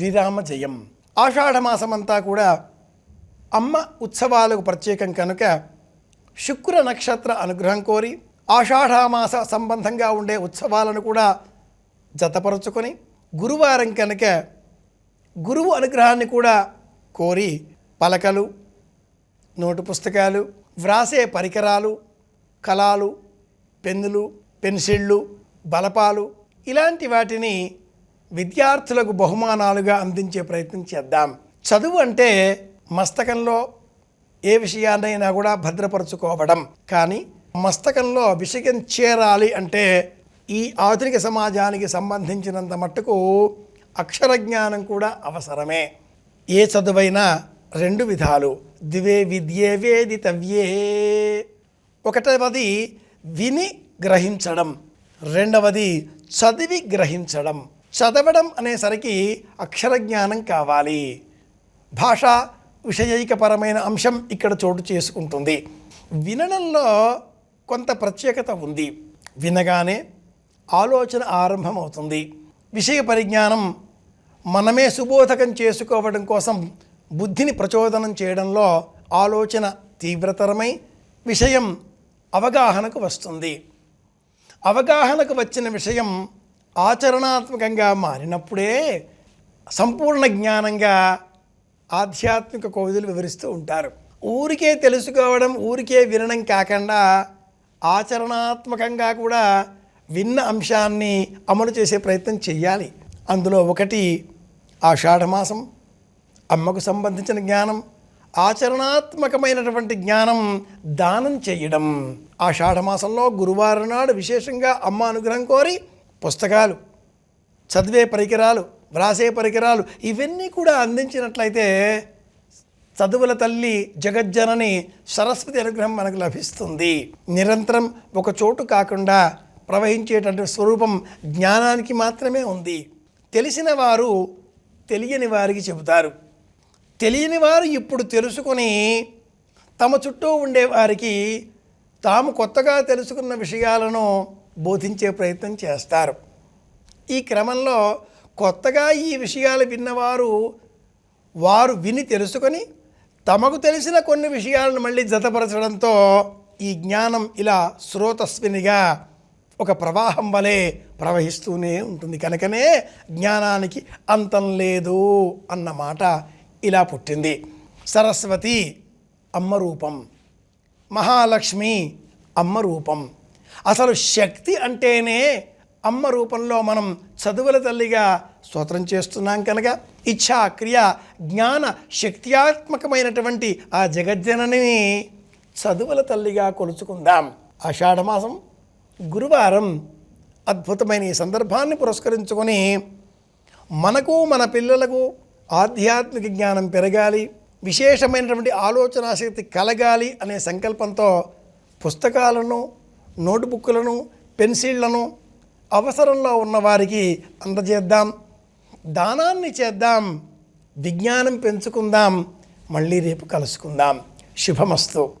శ్రీరామ జయం ఆషాఢమాసమంతా కూడా అమ్మ ఉత్సవాలకు ప్రత్యేకం కనుక శుక్ర నక్షత్ర అనుగ్రహం కోరి ఆషాఢమాస సంబంధంగా ఉండే ఉత్సవాలను కూడా జతపరుచుకొని గురువారం కనుక గురువు అనుగ్రహాన్ని కూడా కోరి పలకలు నోటు పుస్తకాలు వ్రాసే పరికరాలు కళాలు పెన్నులు పెన్సిళ్ళు బలపాలు ఇలాంటి వాటిని విద్యార్థులకు బహుమానాలుగా అందించే ప్రయత్నం చేద్దాం. చదువు అంటే మస్తకంలో ఏ విషయాన్నైనా కూడా భద్రపరచుకోవడం. కానీ మస్తకంలో విషయం చేరాలి అంటే ఈ ఆధునిక సమాజానికి సంబంధించినంత మట్టుకు అక్షర జ్ఞానం కూడా అవసరమే. ఏ చదువైనా రెండు విధాలు. దివే విద్యే వేదితవ్యే. ఒకటవది విని గ్రహించడం. రెండవది చదివి గ్రహించడం. చదవడం అనేసరికి అక్షర జ్ఞానం కావాలి. భాష విషయైకపరమైన అంశం ఇక్కడ చోటు చేసుకుంటుంది. వినడంలో కొంత ప్రత్యేకత ఉంది. వినగానే ఆలోచన ఆరంభమవుతుంది. విషయ పరిజ్ఞానం మనమే సుబోధకం చేసుకోవడం కోసం బుద్ధిని ప్రచోదనం చేయడంలో ఆలోచన తీవ్రతరమై విషయం అవగాహనకు వస్తుంది. అవగాహనకు వచ్చిన విషయం ఆచరణాత్మకంగా మారినప్పుడే సంపూర్ణ జ్ఞానంగా ఆధ్యాత్మిక కౌదులు వివరిస్తూ ఉంటారు. ఊరికే తెలుసుకోవడం ఊరికే వినడం కాకుండా ఆచరణాత్మకంగా కూడా విన్న అంశాన్ని అమలు చేసే ప్రయత్నం చేయాలి అందులో ఒకటి ఆషాఢమాసం అమ్మకు సంబంధించిన జ్ఞానం ఆచరణాత్మకమైనటువంటి జ్ఞానం దానం చేయడం ఆషాఢమాసంలో గురువారం నాడు విశేషంగా అమ్మ అనుగ్రహం కోరి పుస్తకాలు చదివే పరికరాలు వ్రాసే పరికరాలు ఇవన్నీ కూడా అందించినట్లయితే చదువుల తల్లి జగజ్జనని సరస్వతి అనుగ్రహం మనకు లభిస్తుంది. నిరంతరం ఒక చోటు కాకుండా ప్రవహించేటటువంటి స్వరూపం జ్ఞానానికి మాత్రమే ఉంది. తెలిసిన వారు తెలియని వారికి చెబుతారు. తెలియని వారు ఇప్పుడు తెలుసుకొని తమ చుట్టూ ఉండేవారికి తాము కొత్తగా తెలుసుకున్న విషయాలను బోధించే ప్రయత్నం చేస్తారు. ఈ క్రమంలో కొత్తగా ఈ విషయాలు విన్నవారు వారు విని తెలుసుకొని తమకు తెలిసిన కొన్ని విషయాలను మళ్ళీ జతపరచడంతో ఈ జ్ఞానం ఇలా స్రోతస్వినిగా ఒక ప్రవాహం వలె ప్రవహిస్తూనే ఉంటుంది. కనుకనే జ్ఞానానికి అంతం లేదు అన్నమాట ఇలా పుట్టింది. సరస్వతి అమ్మ రూపం మహాలక్ష్మి అమ్మ రూపం అసలు శక్తి అంటేనే అమ్మ రూపంలో మనం చదువుల తల్లిగా స్తోత్రం చేస్తున్నాం కనుక ఇచ్ఛా క్రియ జ్ఞాన శక్త్యాత్మకమైనటువంటి ఆ జగజ్జనని చదువుల తల్లిగా కొలుచుకుందాం. ఆషాఢమాసం గురువారం అద్భుతమైన ఈ సందర్భాన్ని పురస్కరించుకొని మనకు మన పిల్లలకు ఆధ్యాత్మిక జ్ఞానం పెరగాలి విశేషమైనటువంటి ఆలోచనాశక్తి కలగాలి అనే సంకల్పంతో పుస్తకాలను నోటుబుక్కులను పెన్సిళ్ళను అవసరంలో ఉన్నవారికి అందజేద్దాం. దానాన్ని చేద్దాం. విజ్ఞానం పెంచుకుందాం. మళ్ళీ రేపు కలుసుకుందాం. శుభమస్తు.